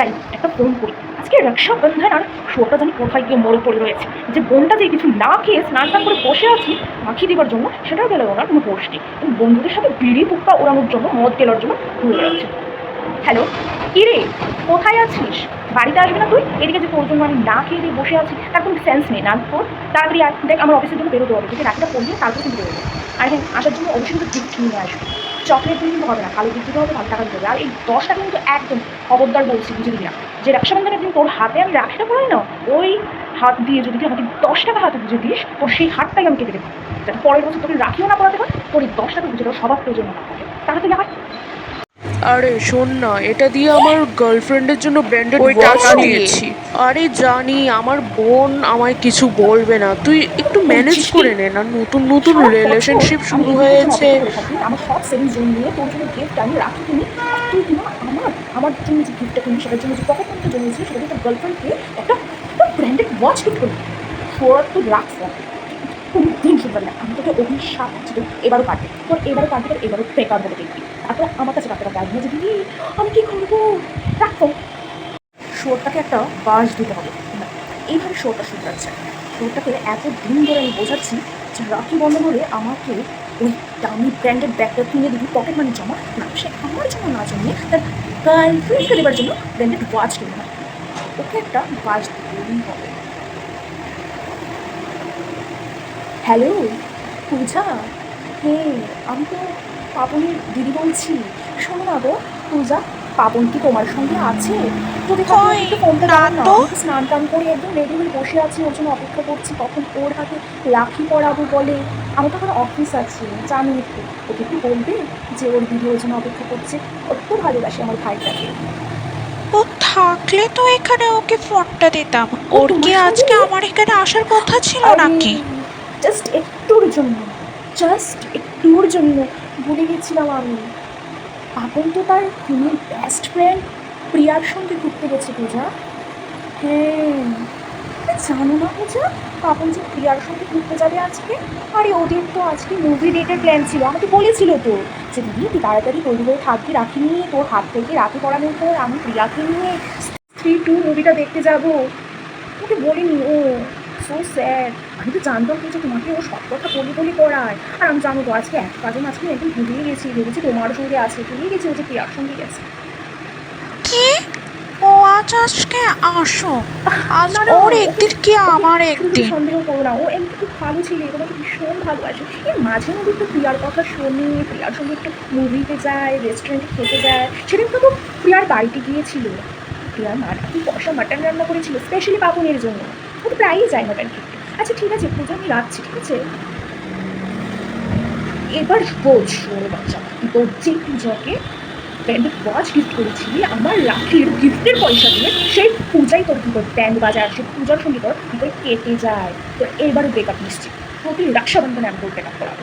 যাই, একটা ফোন করি। আজকে রক্ষাবন্ধন আর শোটা জানি কোথায় গিয়ে মরে পড়ে রয়েছে? যে বোনটা যে কিছু না খেয়ে স্নান টান করে বসে আছি, মাখিয়ে দেওয়ার জন্য, সেটাও গেলে ওনার কোনো হোশ নেই বন্ধুদের সাথে বিড়ি পুক্কা ওড়ানোর জন্য, মদ কেলার জন্য ঘুরে বেড়াচ্ছে। হ্যালো, কি রে? কোথায় আছিস? বাড়িতে আসবে না তুই? এদিকে যে তোর জন্য আমি না খেয়ে দিয়ে বসে আছি, তার কোনো সেন্স নেই। না, তোর? তাড়াতাড়ি দেখ, আমার অফিসের জন্য বেরোতে হবে। যদি রাখিটা পড়িয়ে তারপর কিন্তু বেরোবে। আর হ্যাঁ আসার জন্য অবশ্যই কিন্তু গিফট নিয়ে আসবে। চকলেট দিয়ে কিন্তু হবে না, কালো দিতে হবে ভালো টাকা দিতে হবে। আর এই দশটা কিন্তু একদম খবরদার বলছি, বুঝে দিবি না। যে রাখসাবন্ধনের দিন তোর হাতে আমি রাখিটা পড়াই না ওই হাত দিয়ে যদি আমাকে দশ টাকা হাতে বুঝে দিস, তোর সেই হাতটাই আমি কেটে দেবো। যাতে পরের বছর তোকে রাখিও না পড়াতে হয়, তোর এই দশ টাকা বুঝে দেওয়া সবার প্রয়োজন না থাকে। তুই আয় আরে শোন না এটা দিয়ে আমার গার্লফ্রেন্ডের জন্য ব্র্যান্ডেড ওই টাকা? নিয়েছি। আরে জানি আমার বোন আমায় কিছু বলবে না। তুই একটু ম্যানেজ করে নে না নতুন নতুন রিলেশনশিপ শুরু হয়েছে। আমার সব সেভিংস জন্য নিয়ে তোর জন্য গিফট আমি রাখি কিনি? আর তুই কিনা আমার আমার জন্য যে গিফটটা কিনি সেটার জন্য যে পকেট মানিটা জমিয়েছিস সেটা তোর গার্লফ্রেন্ডকে একটা একটা ব্র্যান্ডেড ওয়াচ গিফট করবি। তোর তো রাখ ফোন কোনো দিন শুনবে না। আমি তোকে অভিশাপ এবারও কাটবে তোর এবারও কাটবে এবারও বেকার বলে দেখবি। তারপর আমার কাছে কাটতে কাটবে আসবে যদি আমি কি করব? রাখ। শোরটাকে একটা বাস দিতে হবে। এইভাবে শোরটা শুধরাচ্ছে। শোরটাকে এত দিন ধরে আমি বোঝাচ্ছি যে, রাখি বন্ধন হলে আমাকে ওই দামি ব্র্যান্ডেড ব্যাগটা কিনে দিবি, পকেট মানি জমা। না, সে আমার জন্য না জমিয়ে তার গার্লফ্রেন্ডকে দেবার জন্য ব্র্যান্ডেড ওয়াচ কিনে না ওকে একটা বাস দিতেই হবে। হ্যালো পূজা? হ্যাঁ আমি তো পাপনের দিদি বলছি শোনো না গো পূজা পাপন কি তোমার সঙ্গে আছে? যদি একটু ফোনটা দাও না। তো। আমি তো স্নান টান করে একদম রেডি হয়ে বসে আছি ওর জন্য অপেক্ষা করছি কখন ওর হাতে রাখি পরাবো বলে। আমার তো এখন অফিস আছে জানি একটু। ওকে একটু বলবে যে ওর দিদি ওর জন্য অপেক্ষা করছে। খুব ভালোবাসে আমার ভাইটাকে। ও থাকলে তো এখানে ওকে ফোনটা দিতাম। ওর কি আজকে আমার এখানে আসার কথা ছিল নাকি? জাস্ট একটুর জন্য জাস্ট একটুর জন্য ভুলে গেছিলাম আমি। পাপন তো তার খুনির বেস্ট ফ্রেন্ড প্রিয়ার সঙ্গে ঘুরতে গেছে পূজা হ্যাঁ জানো না পূজা পাপন যে প্রিয়ার সঙ্গে ঘুরতে যাবে আজকে? আরে ওদের তো আজকে মুভি ডেটের প্ল্যান ছিল। আমাকে বলেছিল তো যে, দিদি, তুই তাড়াতাড়ি তৈরি হয়ে থাকবি রাখি নিয়ে তোর হাত থেকে রাখি পড়ানোর পর আমি প্রিয়াকে নিয়ে থ্রি টু মুভিটা দেখতে যাব। তোকে বলিনি, ও সো স্যাড আমি তো জানতাম তো যে তোমাকে ও সব কথা বলি বলি করায়। আর আমি জানো তো আজকে এক কাজে আজকে একদম ভুলিয়ে গেছি ভেবেছি তোমার সঙ্গে আছে ভুলিয়ে গেছি ও যে প্রিয়ার সঙ্গে গেছে। কি? ও আজ আজকে আসো। আজ ওর একদিন কি আমার একদিন? সন্দেহ করো না ও এমনি খুব ভালো ছিল তোমাকে ভীষণ ভালোবাসে। এই মাঝে মধ্যে একটু প্রিয়ার কথা শুনি প্রিয়ার সঙ্গে একটু মুভিতে যায় রেস্টুরেন্টে খেতে যায়। সেদিন তো প্রিয়ার বাড়িতে গিয়েছিল। প্রিয়ার মা কি কষা মাটন রান্না করেছিল স্পেশালি পাপনের জন্য। ও তো প্রায়ই যায় খেতে আচ্ছা ঠিক আছে, পুজো আমি রাখছি, ঠিক আছে? এবার বোঝ ওর বাচ্চা তোর যে পূজাকে ব্যান্ডেড ওয়াচ গিফট করেছিলি আমার রাখির গিফটের পয়সা দিয়ে সেই পূজাই তোর কী করে ব্যান্ড বাজার, সেই পূজার সঙ্গে তোর কী করে কেটে যায় তো এবার ব্রেকআপ নিশ্চিত। প্রতি বন্ধনে আমি তোর ব্রেকআপ করাবো।